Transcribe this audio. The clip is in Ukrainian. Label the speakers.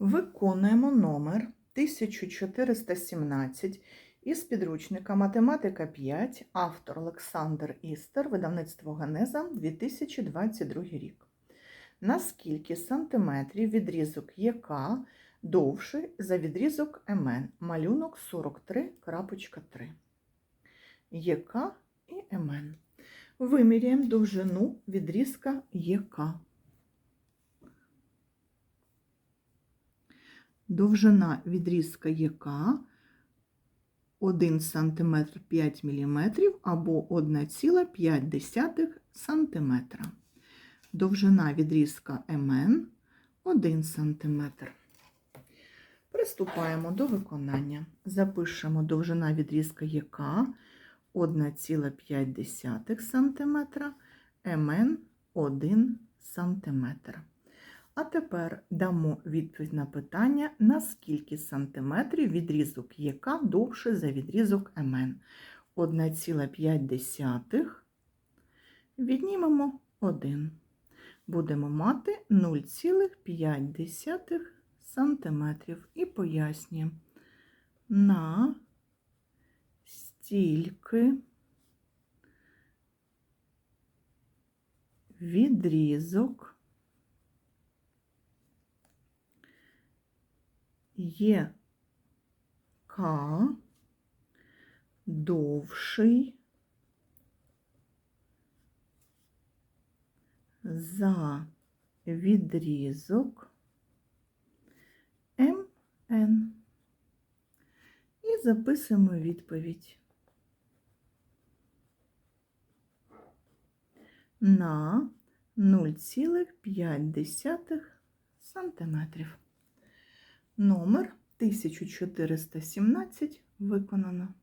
Speaker 1: Виконуємо номер 1417 із підручника Математика 5, автор Олександр Істер, видавництво Генеза, 2022 рік. На скільки сантиметрів відрізок ЄК довший за відрізок МН? Малюнок 43.3. ЄК і МН. Виміряємо довжину відрізка ЄК. Довжина відрізка ЄК 1 см 5 мм або 1,5 см. Довжина відрізка МН 1 см. Приступаємо до виконання. Запишемо довжина відрізка ЄК 1,5 см, МН 1 см. А тепер дамо відповідь на питання, на скільки сантиметрів відрізок ЄК довше за відрізок МН. 1,5 віднімемо 1. Будемо мати 0,5 сантиметрів. І пояснюємо. На стільки відрізок ЄК довший за відрізок МН. І записуємо відповідь. На 0,5 сантиметрів. Номер 1417 виконано.